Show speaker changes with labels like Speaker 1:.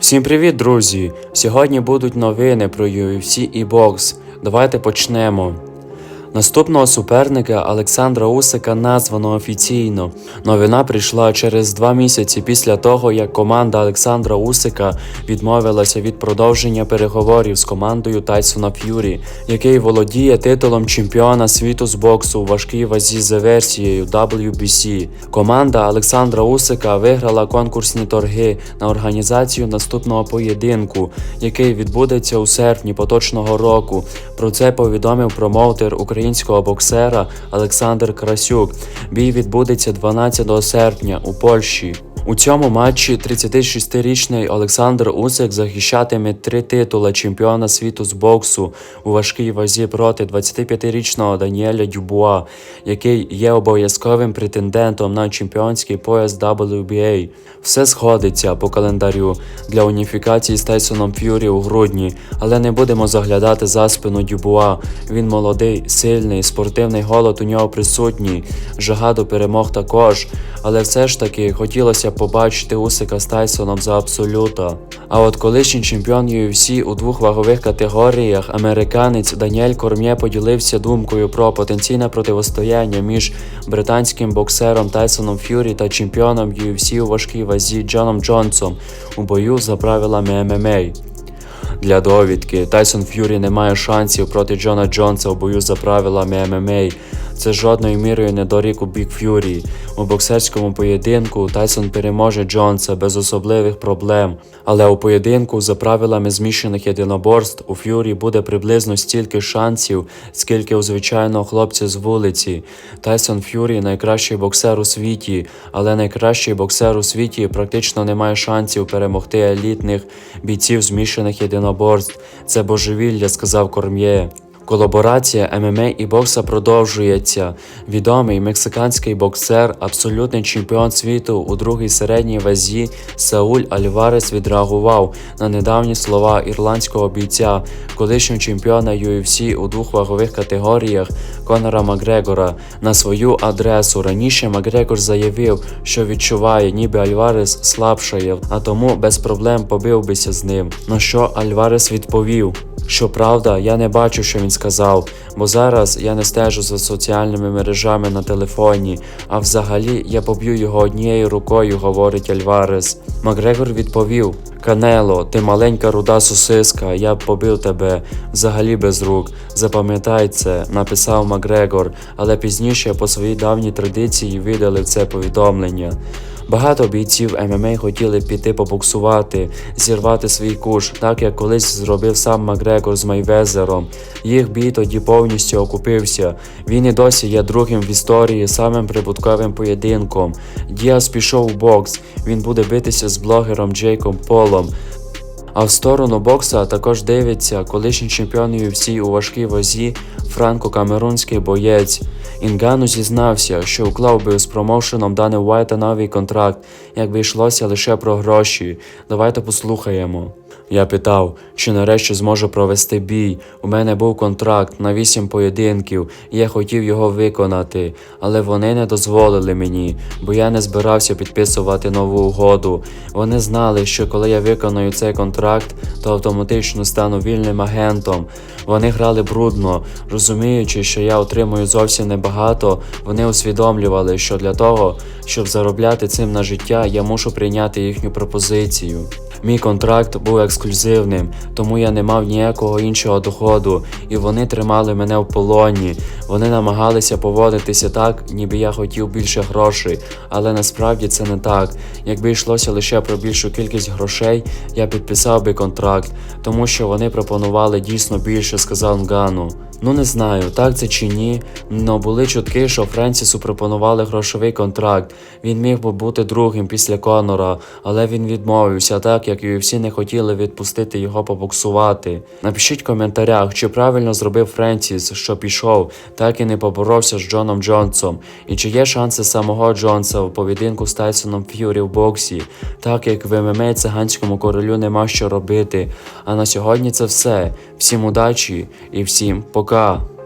Speaker 1: Всім привіт, друзі! Сьогодні будуть новини про UFC і бокс. Давайте почнемо. Наступного суперника Олександра Усика названо офіційно. Новина прийшла через два місяці після того, як команда Олександра Усика відмовилася від продовження переговорів з командою Тайсона Ф'юрі, який володіє титулом чемпіона світу з боксу у важкій вазі за версією WBC. Команда Олександра Усика виграла конкурсні торги на організацію наступного поєдинку, який відбудеться у серпні поточного року. Про це повідомив промоутер українського боксера Олександр Красюк. Бій відбудеться 12 серпня у Польщі. У цьому матчі 36-річний Олександр Усик захищатиме три титули чемпіона світу з боксу у важкій вазі проти 25-річного Даніеля Дюбуа, який є обов'язковим претендентом на чемпіонський пояс WBA. Все сходиться по календарю для уніфікації з Тайсоном Ф'юрі у грудні, але не будемо заглядати за спину Дюбуа. Він молодий, сильний, спортивний голод у нього присутній, жага до перемог також. Але все ж таки хотілося б побачити Усика з Тайсоном за абсолюта. А от колишній чемпіон UFC у двох вагових категоріях, американець Даніель Корм'є поділився думкою про потенційне противостояння між британським боксером Тайсоном Ф'юрі та чемпіоном UFC у важкій вазі Джоном Джонсом у бою за правилами ММА. Для довідки Тайсон Ф'юрі не має шансів проти Джона Джонса у бою за правилами ММА. Це жодною мірою не дорік у бік Ф'юрі. У боксерському поєдинку Тайсон переможе Джонса без особливих проблем. Але у поєдинку за правилами змішаних єдиноборств у Ф'юрі буде приблизно стільки шансів, скільки у звичайного хлопця з вулиці. Тайсон Ф'юрі найкращий боксер у світі, але найкращий боксер у світі практично не має шансів перемогти елітних бійців змішаних єдиноборств. Це божевілля, сказав Корм'є. Колаборація ММА і бокса продовжується. Відомий мексиканський боксер, абсолютний чемпіон світу у другій середній вазі Сауль Альварес відреагував на недавні слова ірландського бійця, колишнього чемпіона UFC у двох вагових категоріях Конора Макгрегора. На свою адресу раніше Макгрегор заявив, що відчуває, ніби Альварес слабшає, а тому без проблем побив бися з ним. На що Альварес відповів. Щоправда, я не бачу, що він сказав, бо зараз я не стежу за соціальними мережами на телефоні, а взагалі я поб'ю його однією рукою, говорить Альварес. Макгрегор відповів: Канело, ти маленька руда сосиска, я б побив тебе взагалі без рук. Запам'ятай це, написав Макгрегор, але пізніше по своїй давній традиції видалив це повідомлення. Багато бійців ММА хотіли піти побоксувати, зірвати свій куш, так як колись зробив сам Макгрегор з Майвезером. Їх бій тоді повністю окупився. Він і досі є другим в історії самим прибутковим поєдинком. Діас пішов у бокс. Він буде битися з блогером Джейком Полом. А в сторону бокса також дивиться колишній чемпіон UFC у важкій вазі франко-камерунський боєць. Інгану зізнався, що уклав би з промоушеном Дани Уайта новий контракт, якби йшлося лише про гроші. Давайте послухаємо. Я питав, чи нарешті зможу провести бій. У мене був контракт на вісім поєдинків, і я хотів його виконати, але вони не дозволили мені, бо я не збирався підписувати нову угоду. Вони знали, що коли я виконую цей контракт, то автоматично стану вільним агентом. Вони грали брудно, розуміючи, що я отримую зовсім небагато, вони усвідомлювали, що для того, щоб заробляти цим на життя, я мушу прийняти їхню пропозицію. Мій контракт був ексклюзивним, тому я не мав ніякого іншого доходу, і вони тримали мене в полоні. Вони намагалися поводитися так, ніби я хотів більше грошей, але насправді це не так. Якби йшлося лише про більшу кількість грошей, я підписав би контракт, тому що вони пропонували дійсно більше, сказав Нгану. Ну не знаю, так це чи ні, но були чутки, що Френсісу пропонували грошовий контракт. Він міг би бути другим після Конора, але він відмовився, так як UFC не хотіли відпустити його побоксувати. Напишіть в коментарях, чи правильно зробив Френсіс, що пішов, так і не поборовся з Джоном Джонсом, і чи є шанси самого Джонса в поєдинку з Тайсоном Ф'юрі в боксі, так як в ММА циганському королю нема що робити. А на сьогодні це все. Всім удачі і всім пока. 뭐가